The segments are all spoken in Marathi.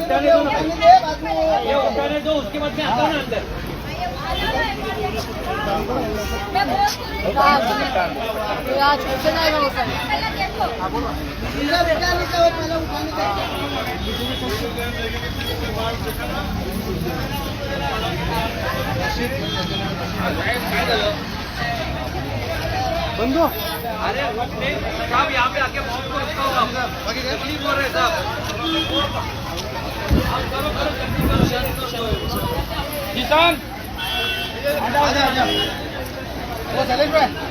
उठाने दो ना ये उठाने दो उसके बाद मैं आता हूँ ना अंदर। आज कैसे नाही भाऊ साहेब बंधू। अरे नहीं, साहब यहाँ पे आके बहुत को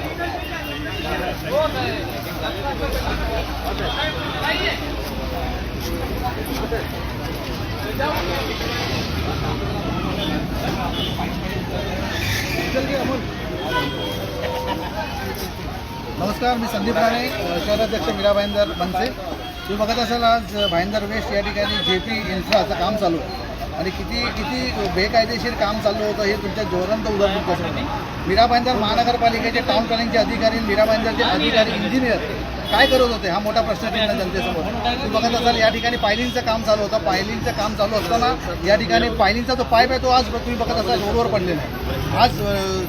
नमस्कार मी संदीप राणे शहराध्यक्ष मीरा भाईंदर बनसे. तुम्ही बघत असाल आज भाईंदर वेस्ट या ठिकाणी जे पी इन्फ्राचं काम चालू आहे. आणि किती किती बेकायदेशीर काम चालू होतं हे तुमच्या जोरांत उदाहरण कसं मीरा भाईंदर महानगरपालिकेचे टाउन प्लॅनिंगचे अधिकारी मीरा भाईंदरचे अधिकारी इंजिनियर काय करत होते? हा मोठा प्रश्न चिन्ह जनतेसमोर. तुम्ही बघत असाल या ठिकाणी पायलिंगचं काम चालू होतं. पायलिंगचं काम चालू असताना या ठिकाणी पायलिंगचा जो पाईप आहे तो आज तुम्ही बघत असाल रोडवर पडलेला आहे. आज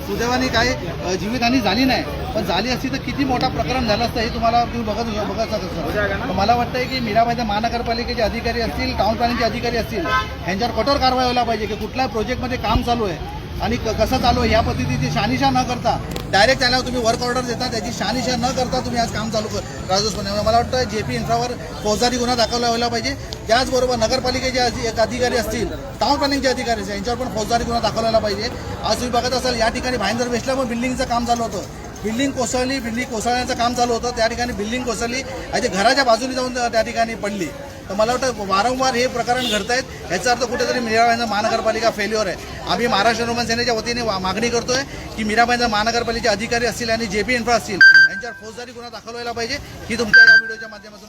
सुदैवाने काय जीवितहानी झाली नाही. पण झाली असती तर किती मोठा प्रकरण झालं असतं हे तुम्हाला तुम्ही बघत बघत असं मला वाटतंय की मीराबाईच्या महानगरपालिकेचे अधिकारी असतील टाउन प्लॅनिंगचे अधिकारी असतील यांच्यावर कठोर कारवाई व्हायला पाहिजे की कुठल्या प्रोजेक्टमध्ये काम चालू आहे. आणि क- कसं चालू आहे या पद्धतीची शानिशा न करता डायरेक्ट त्याला तुम्ही वर्क ऑर्डर देता त्याची शानिशा न करता तुम्ही आज काम चालू कर राजस्थान मला वाटतं जे पी इन्फ्रावर फौजदारी गुन्हा दाखवला व्हायला पाहिजे. त्याचबरोबर नगरपालिकेचे एक अधिकारी असतील टाउन प्लॅनिंगचे अधिकारी असतील यांच्यावर पण फौजदारी गुन्हा दाखवला पाहिजे. आज तुम्ही बघत असाल या ठिकाणी भाईंदर वेस्टला पण बिल्डिंगचं काम चालू होतं. बिल्डिंग कोसळली बिल्डिंग कोसळण्याचं काम चालू होतं. त्या ठिकाणी बिल्डिंग कोसळली. आणि घराच्या बाजूने जाऊन त्या ठिकाणी पडली. तर मला वाटतं वारंवार हे प्रकरण घडत आहेत याचा अर्थ कुठेतरी मीराबाईंचा महानगरपालिका फेल्युअर आहे. आम्ही महाराष्ट्र रोमन सेनेच्या वतीने मागणी करतोय की मीराबाईंचा महानगरपालिकेचे अधिकारी असतील आणि जे पी इन्फ्रा असतील यांच्यावर फौजदारी गुन्हा दाखल व्हायला पाहिजे. ही तुमच्या या व्हिडिओच्या माध्यमातून